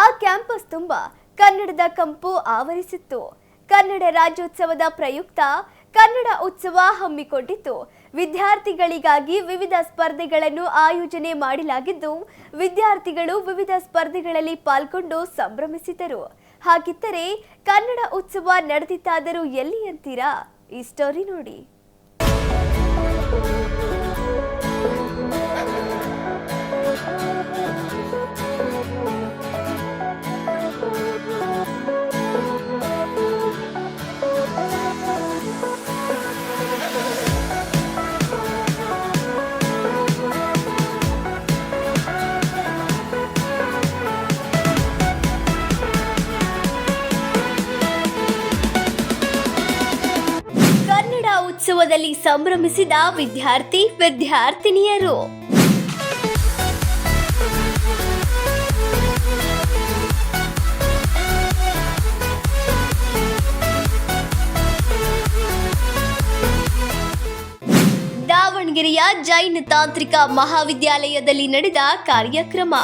ಆ ಕ್ಯಾಂಪಸ್ ತುಂಬ ಕನ್ನಡದ ಕಂಪು ಆವರಿಸಿತ್ತು. ಕನ್ನಡ ರಾಜ್ಯೋತ್ಸವದ ಪ್ರಯುಕ್ತ ಕನ್ನಡ ಉತ್ಸವ ಹಮ್ಮಿಕೊಂಡಿತ್ತು. ವಿದ್ಯಾರ್ಥಿಗಳಿಗಾಗಿ ವಿವಿಧ ಸ್ಪರ್ಧೆಗಳನ್ನು ಆಯೋಜನೆ ಮಾಡಲಾಗಿದ್ದು, ವಿದ್ಯಾರ್ಥಿಗಳು ವಿವಿಧ ಸ್ಪರ್ಧೆಗಳಲ್ಲಿ ಪಾಲ್ಗೊಂಡು ಸಂಭ್ರಮಿಸಿದರು. ಹಾಗಿದ್ದರೆ ಕನ್ನಡ ಉತ್ಸವ ನಡೆದಿತ್ತಾದರೂ ಎಲ್ಲಿ ಅಂತೀರಾ? ಈ ಸ್ಟೋರಿ ನೋಡಿ. ಕನ್ನಡ ಉತ್ಸವದಲ್ಲಿ ಸಂಭ್ರಮಿಸಿದ ವಿದ್ಯಾರ್ಥಿ ವಿದ್ಯಾರ್ಥಿನಿಯರು. ದಾವಣಗೆರೆಯ ಜೈನ ತಾಂತ್ರಿಕ ಮಹಾವಿದ್ಯಾಲಯದಲ್ಲಿ ನಡೆದ ಕಾರ್ಯಕ್ರಮ.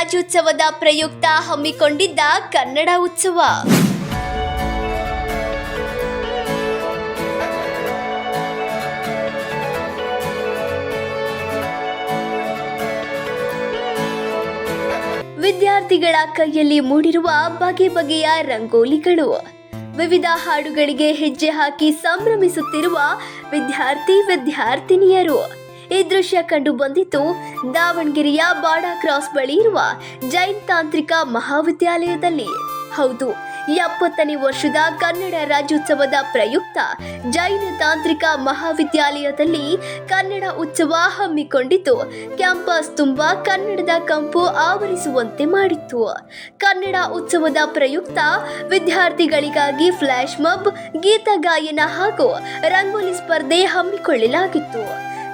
ರಾಜ್ಯೋತ್ಸವದ ಪ್ರಯುಕ್ತ ಹಮ್ಮಿಕೊಂಡಿದ್ದ ಕನ್ನಡ ಉತ್ಸವ. ವಿದ್ಯಾರ್ಥಿಗಳ ಕೈಯಲ್ಲಿ ಮೂಡಿರುವ ಬಗೆ ಬಗೆಯ ರಂಗೋಲಿಗಳು. ವಿವಿಧ ಹಾಡುಗಳಿಗೆ ಹೆಜ್ಜೆ ಹಾಕಿ ಸಂಭ್ರಮಿಸುತ್ತಿರುವ ವಿದ್ಯಾರ್ಥಿ ವಿದ್ಯಾರ್ಥಿನಿಯರು. ಈ ದೃಶ್ಯ ಕಂಡು ಬಂದಿತ್ತು ದಾವಣಗೆರೆಯ ಬಾಡಾ ಕ್ರಾಸ್ ಬಳಿ ಇರುವ ಜೈನ್ ತಾಂತ್ರಿಕ ಮಹಾವಿದ್ಯಾಲಯದಲ್ಲಿ. ಹೌದು, ಎಪ್ಪತ್ತನೇ ವರ್ಷದ ಕನ್ನಡ ರಾಜ್ಯೋತ್ಸವದ ಪ್ರಯುಕ್ತ ಜೈನ ತಾಂತ್ರಿಕ ಮಹಾವಿದ್ಯಾಲಯದಲ್ಲಿ ಕನ್ನಡ ಉತ್ಸವ ಹಮ್ಮಿಕೊಂಡಿತು. ಕ್ಯಾಂಪಸ್ ತುಂಬ ಕನ್ನಡದ ಕಂಪು ಆವರಿಸುವಂತೆ ಮಾಡಿತ್ತು. ಕನ್ನಡ ಉತ್ಸವದ ಪ್ರಯುಕ್ತ ವಿದ್ಯಾರ್ಥಿಗಳಿಗಾಗಿ ಫ್ಲಾಶ್ ಮಬ್, ಗೀತ ಗಾಯನ ಹಾಗೂ ರಂಗೋಲಿ ಸ್ಪರ್ಧೆ ಹಮ್ಮಿಕೊಳ್ಳಲಾಗಿತ್ತು.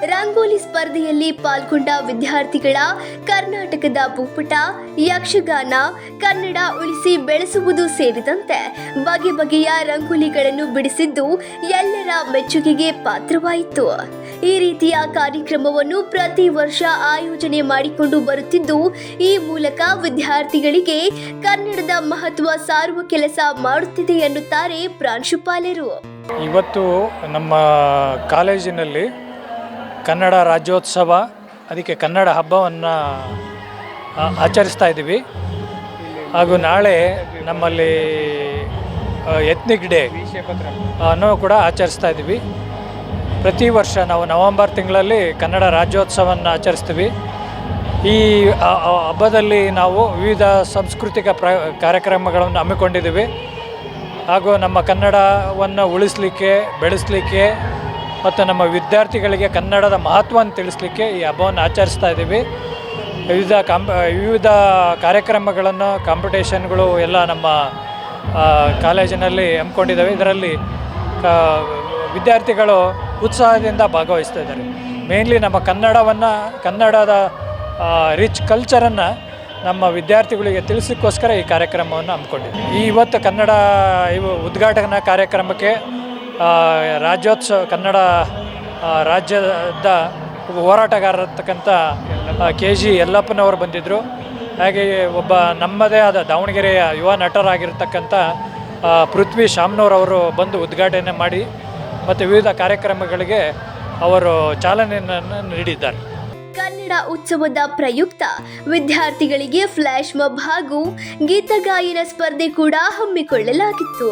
ರಂಗೋಲಿ ಸ್ಪರ್ಧೆಯಲ್ಲಿ ಪಾಲ್ಗೊಂಡ ವಿದ್ಯಾರ್ಥಿಗಳ ಕರ್ನಾಟಕದ ಭೂಪಟ ಯಕ್ಷಗಾನ, ಕನ್ನಡ ಉಳಿಸಿ ಬೆಳೆಸುವುದು ಸೇರಿದಂತೆ ಬಗೆ ಬಗೆಯ ರಂಗೋಲಿಗಳನ್ನು ಬಿಡಿಸಿದ್ದು ಎಲ್ಲರ ಮೆಚ್ಚುಗೆಗೆ ಪಾತ್ರವಾಯಿತು. ಈ ರೀತಿಯ ಕಾರ್ಯಕ್ರಮವನ್ನು ಪ್ರತಿ ವರ್ಷ ಆಯೋಜನೆ ಮಾಡಿಕೊಂಡು ಬರುತ್ತಿದ್ದು, ಈ ಮೂಲಕ ವಿದ್ಯಾರ್ಥಿಗಳಿಗೆ ಕನ್ನಡದ ಮಹತ್ವ ಸಾರುವ ಕೆಲಸ ಮಾಡುತ್ತಿದೆ ಎನ್ನುತ್ತಾರೆ ಪ್ರಾಂಶುಪಾಲರು. ಇವತ್ತು ನಮ್ಮ ಕಾಲೇಜಿನಲ್ಲಿ ಕನ್ನಡ ರಾಜ್ಯೋತ್ಸವ, ಅದಕ್ಕೆ ಕನ್ನಡ ಹಬ್ಬವನ್ನು ಆಚರಿಸ್ತಾ ಇದ್ದೀವಿ. ಹಾಗೂ ನಾಳೆ ನಮ್ಮಲ್ಲಿ ಎತ್ನಿಕ್ ಡೇ ಅನ್ನೋ ಕೂಡ ಆಚರಿಸ್ತಾ ಇದ್ದೀವಿ. ಪ್ರತಿ ವರ್ಷ ನಾವು ನವೆಂಬರ್ ತಿಂಗಳಲ್ಲಿ ಕನ್ನಡ ರಾಜ್ಯೋತ್ಸವವನ್ನು ಆಚರಿಸ್ತೀವಿ. ಈ ಹಬ್ಬದಲ್ಲಿ ನಾವು ವಿವಿಧ ಸಾಂಸ್ಕೃತಿಕ ಪ್ರ ಕಾರ್ಯಕ್ರಮಗಳನ್ನು ಹಮ್ಮಿಕೊಂಡಿದ್ದೀವಿ. ಹಾಗೂ ನಮ್ಮ ಕನ್ನಡವನ್ನು ಉಳಿಸಲಿಕ್ಕೆ, ಬೆಳೆಸಲಿಕ್ಕೆ ಮತ್ತು ನಮ್ಮ ವಿದ್ಯಾರ್ಥಿಗಳಿಗೆ ಕನ್ನಡದ ಮಹತ್ವವನ್ನು ತಿಳಿಸ್ಲಿಕ್ಕೆ ಈ ಹಬ್ಬವನ್ನು ಆಚರಿಸ್ತಾ ಇದ್ದೀವಿ. ವಿವಿಧ ಕಾಂಪ್, ವಿವಿಧ ಕಾರ್ಯಕ್ರಮಗಳನ್ನು, ಕಾಂಪಿಟೇಷನ್ಗಳು ಎಲ್ಲ ನಮ್ಮ ಕಾಲೇಜಿನಲ್ಲಿ ಹಮ್ಮಿಕೊಂಡಿದ್ದಾವೆ. ಇದರಲ್ಲಿ ವಿದ್ಯಾರ್ಥಿಗಳು ಉತ್ಸಾಹದಿಂದ ಭಾಗವಹಿಸ್ತಾ ಇದ್ದಾರೆ. ಮೇನ್ಲಿ ನಮ್ಮ ಕನ್ನಡವನ್ನು, ಕನ್ನಡದ ರಿಚ್ ಕಲ್ಚರನ್ನು ನಮ್ಮ ವಿದ್ಯಾರ್ಥಿಗಳಿಗೆ ತಿಳಿಸೋಕ್ಕೋಸ್ಕರ ಈ ಕಾರ್ಯಕ್ರಮವನ್ನು ಹಮ್ಮಿಕೊಂಡಿದ್ದೀವಿ. ಈ ಇವತ್ತು ಕನ್ನಡ ಇವು ಉದ್ಘಾಟನಾ ಕಾರ್ಯಕ್ರಮಕ್ಕೆ ರಾಜ್ಯೋತ್ಸವ, ಕನ್ನಡ ರಾಜ್ಯದ ಹೋರಾಟಗಾರರತಕ್ಕಂಥ ಕೆ ಜಿ ಯಲ್ಲಪ್ಪನವರು ಬಂದಿದ್ದರು ಹಾಗೆ ಒಬ್ಬ ನಮ್ಮದೇ ಆದ ದಾವಣಗೆರೆಯ ಯುವ ನಟರಾಗಿರ್ತಕ್ಕಂಥ ಪೃಥ್ವಿ ಶಾಮ್ನೂರವರು ಬಂದು ಉದ್ಘಾಟನೆ ಮಾಡಿ, ಮತ್ತು ವಿವಿಧ ಕಾರ್ಯಕ್ರಮಗಳಿಗೆ ಅವರು ಚಾಲನೆಯನ್ನು ನೀಡಿದ್ದಾರೆ. ಕನ್ನಡ ಉತ್ಸವದ ಪ್ರಯುಕ್ತ. ವಿದ್ಯಾರ್ಥಿಗಳಿಗೆ ಫ್ಲ್ಯಾಶ್ ಮಬ್ ಹಾಗೂ ಗೀತಗಾಯನ ಸ್ಪರ್ಧೆ ಕೂಡ ಹಮ್ಮಿಕೊಳ್ಳಲಾಗಿತ್ತು.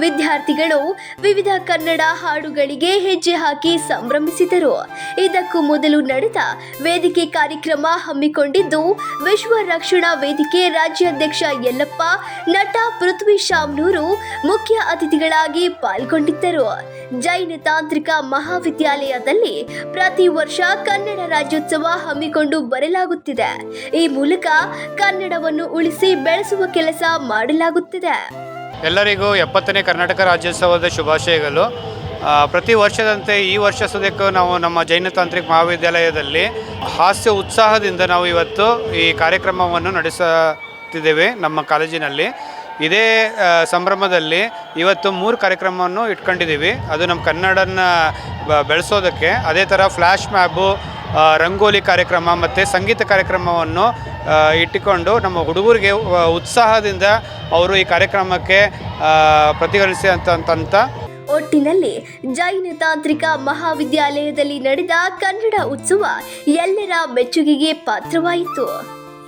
ವಿದ್ಯಾರ್ಥಿಗಳು ವಿವಿಧ ಕನ್ನಡ ಹಾಡುಗಳಿಗೆ ಹೆಜ್ಜೆ ಹಾಕಿ ಸಂಭ್ರಮಿಸಿದರು. ಇದಕ್ಕೂ ಮೊದಲು ನಡೆದ ವೇದಿಕೆ ಕಾರ್ಯಕ್ರಮ ಹಮ್ಮಿಕೊಂಡಿದ್ದು, ವಿಶ್ವ ರಕ್ಷಣಾ ವೇದಿಕೆ ರಾಜ್ಯಾಧ್ಯಕ್ಷ ಯಲ್ಲಪ್ಪ, ನಟ ಪೃಥ್ವಿ ಶಾಮ್ನೂರು ಮುಖ್ಯ ಅತಿಥಿಗಳಾಗಿ ಪಾಲ್ಗೊಂಡಿದ್ದರು. ಜೈನ ತಾಂತ್ರಿಕ ಮಹಾವಿದ್ಯಾಲಯದಲ್ಲಿ ಪ್ರತಿ ವರ್ಷ ಕನ್ನಡ ರಾಜ್ಯೋತ್ಸವ ಹಮ್ಮಿಕೊಂಡು ಬರಲಾಗುತ್ತಿದೆ. ಈ ಮೂಲಕ ಕನ್ನಡವನ್ನು ಉಳಿಸಿ ಬೆಳೆಸುವ ಕೆಲಸ ಮಾಡಲಾಗುತ್ತಿದೆ. ಎಲ್ಲರಿಗೂ ಎಪ್ಪತ್ತನೇ ಕರ್ನಾಟಕ ರಾಜ್ಯೋತ್ಸವದ ಶುಭಾಶಯಗಳು. ಪ್ರತಿ ವರ್ಷದಂತೆ ಈ ವರ್ಷ ಸದ್ಯಕ್ಕೂ ನಾವು ನಮ್ಮ ಜೈನ ತಾಂತ್ರಿಕ ಮಹಾವಿದ್ಯಾಲಯದಲ್ಲಿ ಹಾಸ್ಯ ಉತ್ಸಾಹದಿಂದ ನಾವು ಇವತ್ತು ಈ ಕಾರ್ಯಕ್ರಮವನ್ನು ನಡೆಸುತ್ತಿದ್ದೇವೆ ನಮ್ಮ ಕಾಲೇಜಿನಲ್ಲಿ. ಇದೇ ಸಂಭ್ರಮದಲ್ಲಿ ಇವತ್ತು ಮೂರು ಕಾರ್ಯಕ್ರಮವನ್ನು ಇಟ್ಕೊಂಡಿದ್ದೀವಿ. ಅದು ನಮ್ಮ ಕನ್ನಡನ ಬೆಳೆಸೋದಕ್ಕೆ. ಅದೇ ಥರ ಫ್ಲ್ಯಾಶ್ ಮ್ಯಾಬು ರಂಗೋಲಿ ಕಾರ್ಯಕ್ರಮ ಮತ್ತು ಸಂಗೀತ ಕಾರ್ಯಕ್ರಮವನ್ನು ಇಟ್ಟುಕೊಂಡು ನಮ್ಮ ಹುಡುಗರಿಗೆ ಉತ್ಸಾಹದಿಂದ ಅವರು ಈ ಕಾರ್ಯಕ್ರಮಕ್ಕೆ ಪ್ರತಿಕ್ರಿಯಿಸಿ ಪ್ರತಿಫಲಿಸಿ ಅಂತ ಅಂತ. ಒಟ್ಟಿನಲ್ಲಿ ಜೈನ ತಾಂತ್ರಿಕ ಮಹಾವಿದ್ಯಾಲಯದಲ್ಲಿ ನಡೆದ ಕನ್ನಡ ಉತ್ಸವ ಎಲ್ಲರ ಮೆಚ್ಚುಗೆಗೆ ಪಾತ್ರವಾಯಿತು.